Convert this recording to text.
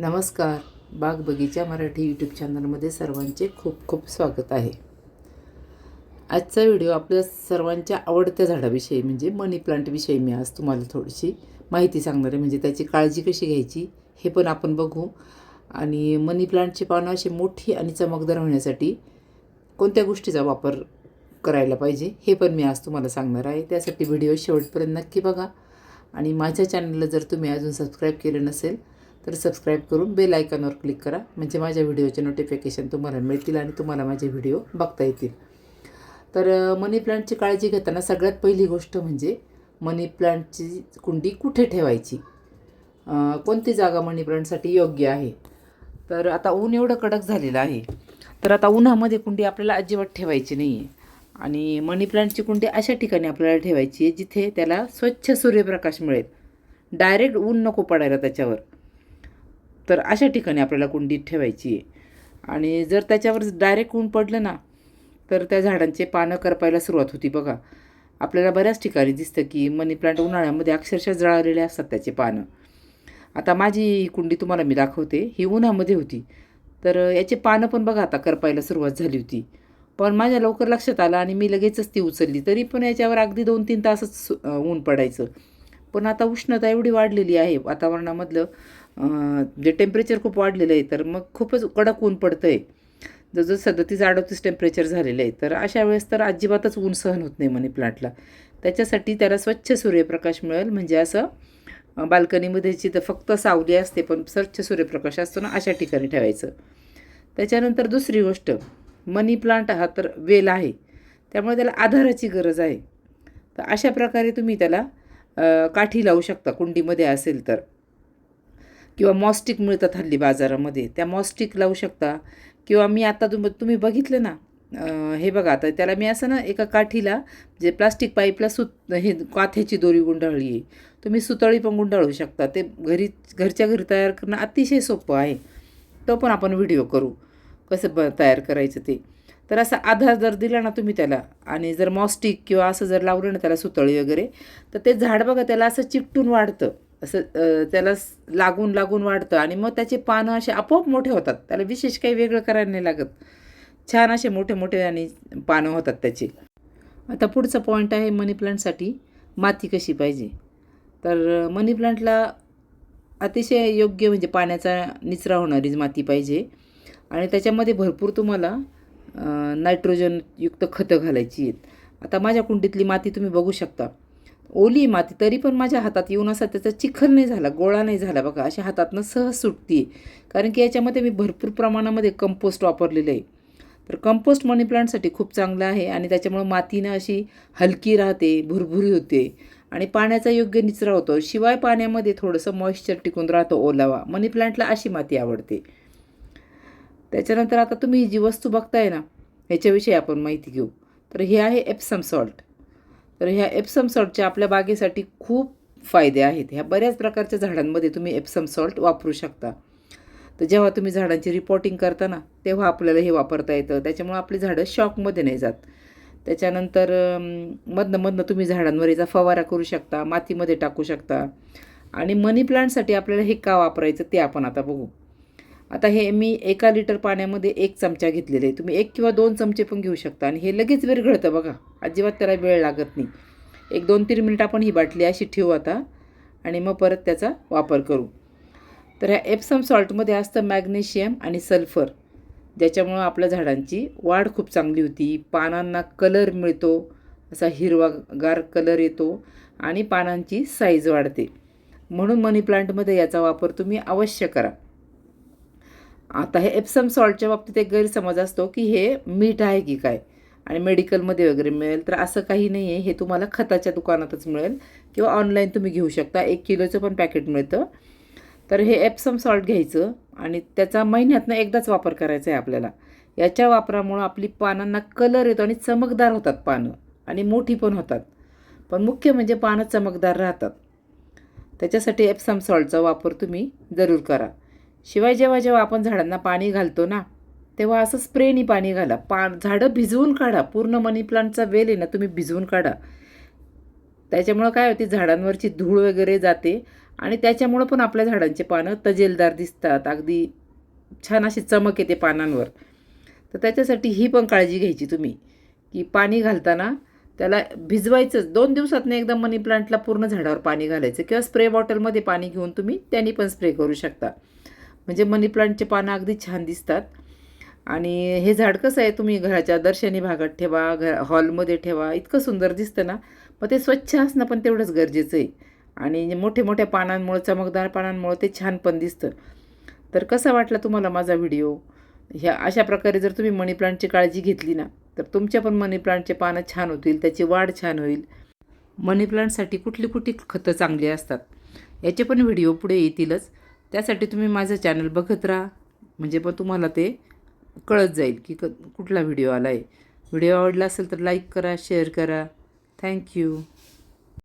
नमस्कार. बाग बगीचा मराठी यूट्यूब चॅनलमध्ये सर्वांचे खूप खूप स्वागत आहे. आजचा व्हिडिओ आपल्या सर्वांच्या आवडत्या झाडाविषयी म्हणजे मनी प्लांटविषयी मी आज तुम्हाला थोडीशी माहिती सांगणार आहे. म्हणजे त्याची काळजी कशी घ्यायची हे पण आपण बघू. आणि मनी प्लांटची पानं अशी मोठी आणि चमकदार होण्यासाठी कोणत्या गोष्टीचा वापर करायला पाहिजे हे पण मी आज तुम्हाला सांगणार आहे. त्यासाठी व्हिडिओ शेवटपर्यंत नक्की बघा. आणि माझ्या चॅनलला जर तुम्ही अजून सबस्क्राईब केलं नसेल तर सबस्क्राईब करून बेल आयकॉनवर क्लिक करा. म्हणजे माझ्या व्हिडिओचे नोटिफिकेशन तुम्हाला मिळतील आणि तुम्हाला माझे व्हिडिओ बघता येतील. तर मनी प्लांटची काळजी घेताना सगळ्यात पहिली गोष्ट म्हणजे मनी प्लांटची कुंडी कुठे ठेवायची? कोणती जागा मनी प्लांटसाठी योग्य आहे? तर आता ऊन एवढं कडक झालेलं आहे. तर आता उन्हामध्ये कुंडी आपल्याला अजिबात ठेवायची नाही आहे आणि मनी प्लांटची कुंडी अशा ठिकाणी आपल्याला ठेवायची आहे जिथे त्याला स्वच्छ सूर्यप्रकाश मिळेल. डायरेक्ट ऊन नको पडायला त्याच्यावर. तर अशा ठिकाणी आपल्याला कुंडीत ठेवायची आहे. आणि जर त्याच्यावर डायरेक्ट ऊन पडलं ना तर त्या झाडांचे पानं करपायला सुरुवात होती बघा. आपल्याला बऱ्याच ठिकाणी दिसतं की मनी प्लांट उन्हाळ्यामध्ये अक्षरशः जळालेले असतात त्याचे पानं. आता माझी ही कुंडी तुम्हाला मी दाखवते. ही उन्हामध्ये होती. तर याचे पानं पण बघा आता करपायला सुरुवात झाली होती. पण माझ्या लवकर लक्षात आलं आणि मी लगेचच ती उचलली. तरी पण याच्यावर अगदी दोन तीन तासच सु- ऊन पडायचं. पण आता उष्णता एवढी वाढलेली आहे वातावरणामधलं. जे टेम्परेचर खूप वाढलेलं आहे तर मग खूपच कडक ऊन पडतं आहे जसं सदतीस अडतीस टेम्परेचर झालेलं आहे तर अशा वेळेस तर अजिबातच ऊन सहन होत नाही मनी प्लांटला त्याच्यासाठी त्याला स्वच्छ सूर्यप्रकाश मिळेल म्हणजे असं बाल्कनीमध्ये जिथं फक्त सावली असते पण स्वच्छ सूर्यप्रकाश असतो ना अशा ठिकाणी ठेवायचं. त्याच्यानंतर दुसरी गोष्ट मनी प्लांट हा तर वेल आहे. त्यामुळे त्याला आधाराची गरज आहे. तर अशा प्रकारे तुम्ही त्याला काठी लावू शकता कुंडीमध्ये असेल तर. किंवा मॉस्टिक मिळतात हल्ली बाजारामध्ये त्या मॉस्टिक लावू शकता. किंवा मी आता तुम तुम्ही बघितलं ना हे बघा आता त्याला मी असं ना एका काठीला जे प्लास्टिक पाईपला सुत हे काथ्याची दोरी गुंडाळली आहे तुम्ही सुतळी पण गुंडाळू शकता. ते घरी घरच्या घरी तयार करणं अतिशय सोपं आहे. तो पण आपण व्हिडिओ करू कसं ब तयार करायचं ते. तर असा आधार जर दिला ना तुम्ही त्याला आणि जर मॉस्टिक किंवा असं जर लावलं ना त्याला सुतळी वगैरे तर ते झाड बघा त्याला असं चिकटून वाढतं. असं त्याला लागून लागून वाढतं. आणि मग त्याचे पानं असे आपोआप मोठे होतात. त्याला विशेष काही वेगळं करायला नाही लागत. छान असे मोठे मोठे आणि पानं होतात त्याचे. आता पुढचा पॉईंट आहे मनी प्लांटसाठी माती कशी पाहिजे? तर मनी प्लांटला अतिशय योग्य म्हणजे पाण्याचा निचरा होणारी माती पाहिजे. आणि त्याच्यामध्ये भरपूर तुम्हाला नायट्रोजनयुक्त खतं घालायची आहेत. आता माझ्या कुंडीतली माती तुम्ही बघू शकता. ओली माती तरी पण माझ्या हातात येऊन असा त्याचा चिखल नाही झाला गोळा नाही झाला बघा अशा हातातनं सहज सुटते कारण की याच्यामध्ये मी भरपूर प्रमाणामध्ये कंपोस्ट वापरलेलं आहे. तर कंपोस्ट मनी प्लांटसाठी खूप चांगलं आहे आणि त्याच्यामुळं मातीनं अशी हलकी राहते भुरभुरी होते आणि पाण्याचा योग्य निचरा होतो. शिवाय पाण्यामध्ये थोडंसं मॉइश्चर टिकून राहतो ओलावा. मनी प्लांटला अशी माती आवडते. त्याच्यानंतर आता तुम्ही जी वस्तू बघताय ना ह्याच्याविषयी आपण माहिती घेऊ. तर हे आहे एप्सम सॉल्ट तर ह्या एप्सम सॉल्टच्या आपल्या बागेसाठी खूप फायदे आहेत. ह्या बऱ्याच प्रकारच्या झाडांमध्ये तुम्ही एप्सम सॉल्ट वापरू शकता. तर जेव्हा तुम्ही झाडांची रिपोर्टिंग करता ना तेव्हा आपल्याला हे वापरता येतं. त्याच्यामुळं आपली झाडं शॉकमध्ये नाही जात. त्याच्यानंतर मधनं मधनं तुम्ही झाडांवर याचा फवारा करू शकता मातीमध्ये टाकू शकता. आणि मनी प्लांटसाठी आपल्याला हे का वापरायचं ते आपण आता बघू. आता हे मी एका लिटर पाण्यामध्ये एक चमचा घेतलेले आहे. तुम्ही एक किंवा दोन चमचे पण घेऊ शकता. आणि हे लगेच विरघळतं बघा. अजिबात त्याला वेळ लागत नाही. एक दोन तीन मिनिट आपण ही बाटली अशी ठेवू आता. आणि मग परत त्याचा वापर करू. तर ह्या एप्सम सॉल्टमध्ये असतं मॅग्नेशियम आणि सल्फर. ज्याच्यामुळं आपल्या झाडांची वाढ खूप चांगली होती. पानांना कलर मिळतो. असा हिरवागार कलर येतो. आणि पानांची साईज वाढते. म्हणून मनी प्लांटमध्ये याचा वापर तुम्ही अवश्य करा. आता हे एप्सम सॉल्टच्या बाबतीत एक गैरसमज असतो की हे मीठ आहे की काय? आणि मेडिकलमध्ये वगैरे मिळेल तर असं काही नाही आहे हे तुम्हाला खताच्या दुकानातच मिळेल किंवा ऑनलाईन तुम्ही घेऊ शकता. एक किलोचं पण पॅकेट मिळतं. तर हे एप्सम सॉल्ट घ्यायचं आणि त्याचा महिन्यातनं एकदाच वापर करायचा आहे आपल्याला. याच्या वापरामुळं आपली पानांना कलर येतो आणि चमकदार होतात पानं. आणि मोठी पण होतात. पण मुख्य म्हणजे पानं चमकदार राहतात. त्याच्यासाठी एप्सम सॉल्टचा वापर तुम्ही जरूर करा. शिवाय जेव्हा जेव्हा आपण झाडांना पाणी घालतो ना तेव्हा असं स्प्रेनी पाणी घाला. पा झाडं भिजवून काढा. पूर्ण मनी प्लांटचा वेल आहे ना तुम्ही भिजवून काढा. त्याच्यामुळं काय होते झाडांवरची धूळ वगैरे जाते आणि त्याच्यामुळं पण आपल्या झाडांचे पानं तजेलदार दिसतात. अगदी छान अशी चमक येते पानांवर. तर त्याच्यासाठी ही पण काळजी घ्यायची तुम्ही की पाणी घालताना त्याला भिजवायचंच दोन दिवसातनं एकदा मनी प्लांटला पूर्ण झाडावर पाणी घालायचं किंवा स्प्रे बॉटलमध्ये पाणी घेऊन तुम्ही त्यांनी पण स्प्रे करू शकता. म्हणजे मनी प्लांटचे पानं अगदी छान दिसतात. आणि हे झाड कसं आहे तुम्ही घराच्या दर्शनी भागात ठेवा घर हॉलमध्ये ठेवा इतकं सुंदर दिसतं ना. मग ते स्वच्छ असणं पण तेवढंच गरजेचं आहे. आणि मोठे मोठ्या पानांमुळं चमकदार पानांमुळं ते छान पण दिसतं. तर कसा वाटला तुम्हाला माझा व्हिडिओ? ह्या अशा प्रकारे जर तुम्ही मनी प्लांटची काळजी घेतली ना तर तुमच्या पण मनी प्लांटचे पानं छान होतील त्याची वाढ छान होईल. मनी प्लांटसाठी कुठली कुठली खतं चांगली असतात? याचे पण व्हिडिओ पुढे येतीलच. त्यासाठी तुम्ही माझं चॅनल बघत राहा. म्हणजे पण तुम्हाला ते कळत जाईल की क कुठला व्हिडिओ आला आहे व्हिडिओ आवडला असेल तर लाईक करा शेअर करा. थँक्यू